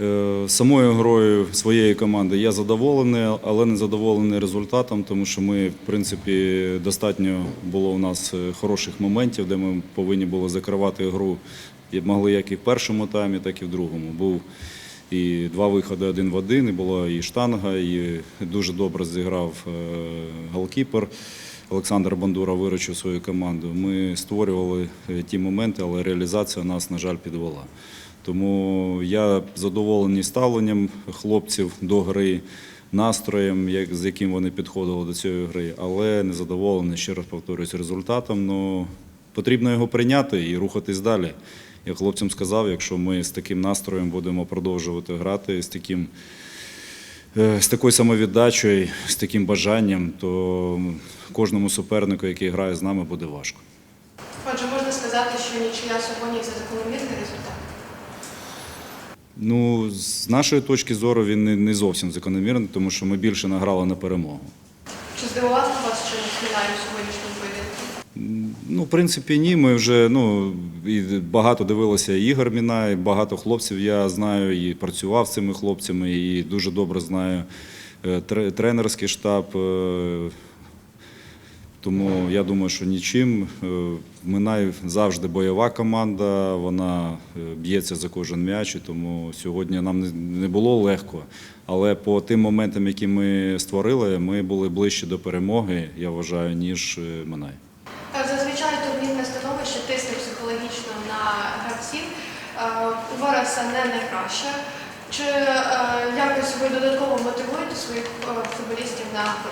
Е, Самою грою своєї команди я задоволений, але не задоволений результатом, тому що ми, в принципі, достатньо було у нас е, хороших моментів, де ми повинні були закривати гру. Могли як і в першому таймі, так і в другому. Був і два виходи один в один, і була і штанга, і дуже добре зіграв е, голкіпер. Олександр Бандура виручив свою команду. Ми створювали ті моменти, але реалізація нас, на жаль, підвела. Тому я задоволений ставленням хлопців до гри, настроєм, як, з яким вони підходили до цієї гри, але не задоволений, ще раз повторюсь, результатом. Ну, потрібно його прийняти і рухатись далі. Я хлопцям сказав, якщо ми з таким настроєм будемо продовжувати грати, з таким. Е, З такою самовіддачею, з таким бажанням, то кожному супернику, який грає з нами, буде важко. Отже, можна сказати, що нічия сьогодні це закономірний результат. Ну, з нашої точки зору, він не, зовсім закономірний, тому що ми більше награли на перемогу. Чи здивував вас чимось в сьогоднішньому поєдинку? Ну, в принципі, ні. Ми вже ну, і багато дивилися ігор Мінай, багато хлопців я знаю і працював з цими хлопцями, і дуже добре знаю е, тренерський штаб. Тому я думаю, що нічим. Е, Минай завжди бойова команда, вона е, б'ється за кожен м'яч, і тому сьогодні нам не- було легко. Але по тим моментам, які ми створили, ми були ближче до перемоги, я вважаю, ніж е, Минай. Зазвичай турнірне становище тисне психологічно на гравців. У Вереса не найкраще. Чи якось ви додатково мотивуєте своїх футболістів на гру?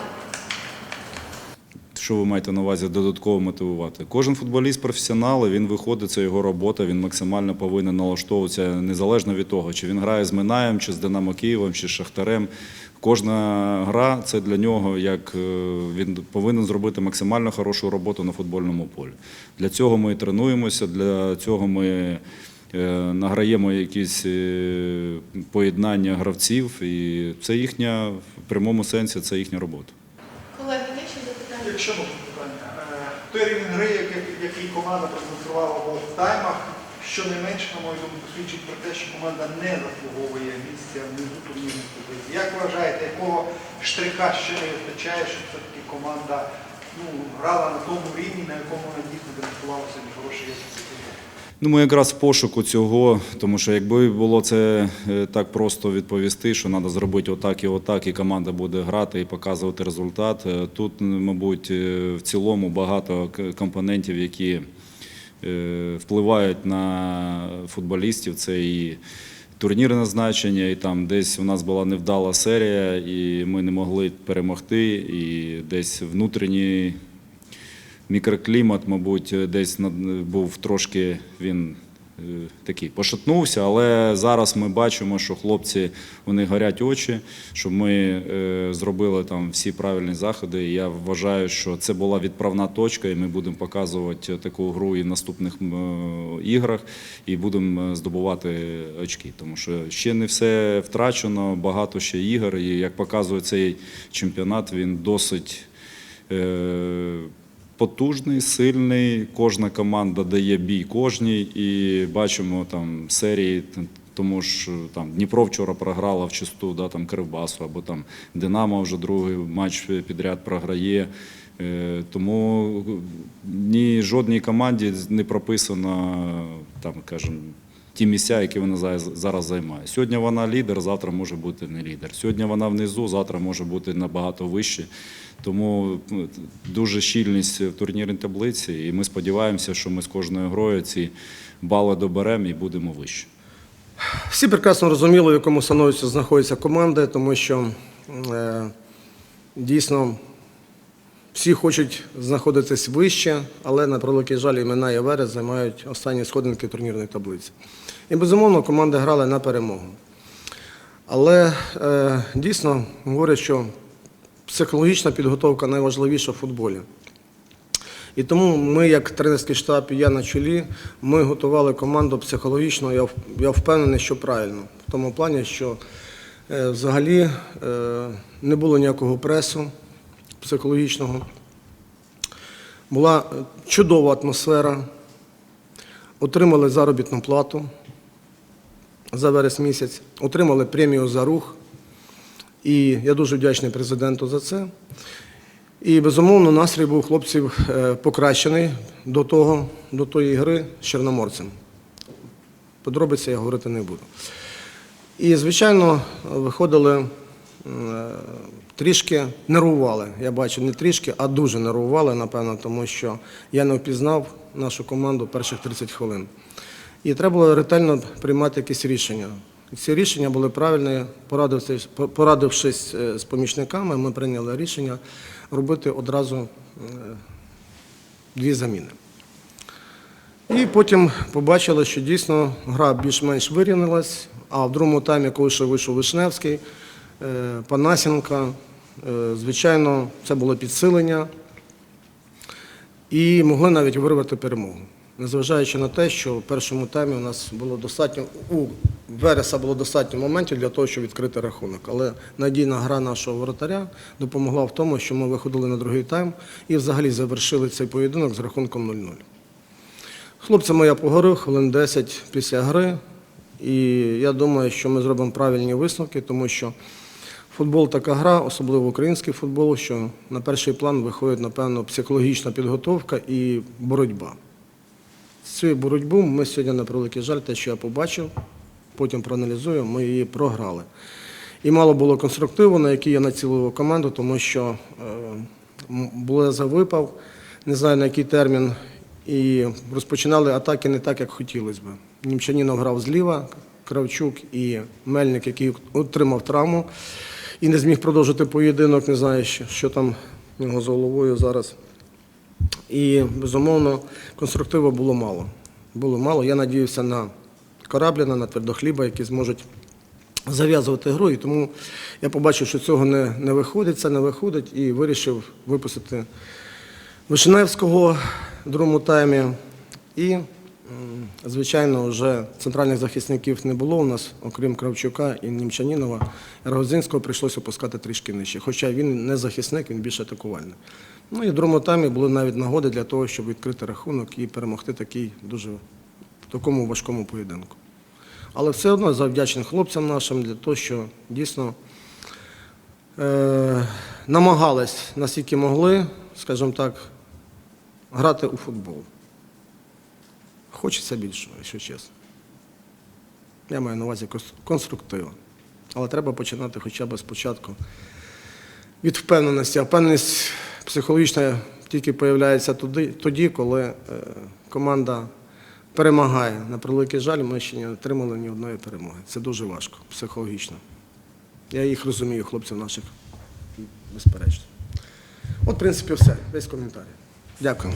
Що ви маєте на увазі додатково мотивувати? Кожен футболіст професіонал, він виходить, це його робота, він максимально повинен налаштовуватися незалежно від того, чи він грає з Минаєм, чи з Динамо Києвом, чи з Шахтарем. Кожна гра це для нього як е, він повинен зробити максимально хорошу роботу на футбольному полі. Для цього ми тренуємося, для цього ми е, награємо якісь е, поєднання гравців, і це їхня в прямому сенсі, це їхня робота. Ще? Можна питання, Е, той рівень гри, який, команда продемонструвала в таймах, що не менше, на мою думку, свідчить про те, що команда не заслуговує місця внизу турнірних таблиць. Як вважаєте, якого штриха ще не вистачає, щоб все-таки команда ну, грала на тому рівні, на якому вона дійсно демонструвала сьогодні хороший футбол? Ну, ми якраз в пошуку цього, тому що якби було це е, так просто відповісти, що треба зробити отак і отак, і команда буде грати і показувати результат. е, Тут, мабуть, е, в цілому багато компонентів, які впливають на футболістів. Це і турнірне значення, і там десь у нас була невдала серія, і ми не могли перемогти, і десь внутрішній мікроклімат, мабуть, десь був трошки він е, такий пошатнувся, але зараз ми бачимо, що хлопці них горять очі, що ми е, зробили там всі правильні заходи. Я вважаю, що це була відправна точка, і ми будемо показувати таку гру і в наступних е, іграх, і будемо здобувати очки. Тому що ще не все втрачено, багато ще ігор. І як показує цей чемпіонат, він досить. Потужний, сильний, кожна команда дає бій кожній, і бачимо там серії, тому ж там Дніпро вчора програла в чисту, да, там Кривбасу, або там Динамо вже другий матч підряд програє. Е, Тому ні жодній команді не прописано там, кажемо, ті місця, які вона зараз займає. Сьогодні вона лідер, завтра може бути не лідер. Сьогодні вона внизу, завтра може бути набагато вище. Тому ну, дуже щільність в турнірній таблиці, і ми сподіваємося, що ми з кожною грою ці бали доберемо і будемо вище. Всі прекрасно розуміли, в якому становищі знаходяться команди, тому що е, дійсно всі хочуть знаходитись вище, але на превеликий жаль імена і Верес займають останні сходинки турнірної таблиці. І безумовно команди грали на перемогу. Але е, дійсно говорять, що психологічна підготовка найважливіша в футболі. І тому ми, як тренерський штаб, і я на чолі, ми готували команду психологічно, я, я впевнений, що правильно. В тому плані, що е, взагалі е, не було ніякого пресу психологічного. Була е, чудова атмосфера, отримали заробітну плату. за вересень місяць, отримали премію за рух. І я дуже вдячний президенту за це. І безумовно настрій був хлопців е, покращений до того, до тої гри з Чорноморцем. Подробиці я говорити не буду. І, звичайно, виходили е, трішки нервували. Я бачу не трішки, а дуже нервували, напевно, тому що я не впізнав нашу команду перших 30 хвилин. І треба було ретельно приймати якісь рішення. Ці рішення були правильні, порадившись, порадившись е, з помічниками, ми прийняли рішення робити одразу е, дві заміни. І потім побачили, що дійсно гра більш-менш вирівнялась, а в другому таймі, коли ще вийшов Вишневський, е, Панасенко, е, звичайно, це було підсилення і могли навіть вирвати перемогу. Незважаючи на те, що в першому таймі у нас було достатньо, у Вереса було достатньо моментів для того, щоб відкрити рахунок. Але надійна гра нашого воротаря допомогла в тому, що ми виходили на другий тайм і взагалі завершили цей поєдинок з рахунком 0-0. Хлопцями я поговорив хвилин 10 після гри, і я думаю, що ми зробимо правильні висновки, тому що футбол така гра, особливо український футбол, що на перший план виходить, напевно, психологічна підготовка і боротьба. Цю боротьбу ми сьогодні, на превеликий жаль, те, що я побачив, потім проаналізую, ми її програли. І мало було конструктиву, на який я націлив команду, тому що е, Блеза випав, не знаю на який термін, і розпочинали атаки не так, як хотілося б. Німчанінов грав зліва, Кравчук і Мельник, який отримав травму і не зміг продовжити поєдинок, не знаю, що, що там в нього з головою зараз. І, безумовно, конструктиву було мало. Було мало. Я надіявся на Корабліна, на Твердохліба, які зможуть зав'язувати гру. І тому я побачив, що цього не, не виходить, це не виходить, і вирішив випустити Вишневського в другому таймі. І, звичайно, вже центральних захисників не було у нас, окрім Кравчука і Німчанінова. Рогозинського прийшлося опускати трішки нижче. Хоча він не захисник, він більш атакувальний. Ну і в другому таймі були навіть нагоди для того, щоб відкрити рахунок і перемогти такий дуже в такому важкому поєдинку. Але все одно завдячним хлопцям нашим для того, що дійсно е, намагались, наскільки могли, скажімо так, грати у футбол. Хочеться більшого, якщо чесно. Я маю на увазі конструктиву. Але треба починати хоча б спочатку від впевненості. А впевненість психологічна тільки з'являється тоді, тоді, коли е, команда перемагає. На превеликий жаль, ми ще не отримали ні одної перемоги. Це дуже важко психологічно. Я їх розумію, хлопців наших, безперечно. От, в принципі, все. Весь коментар. Дякую.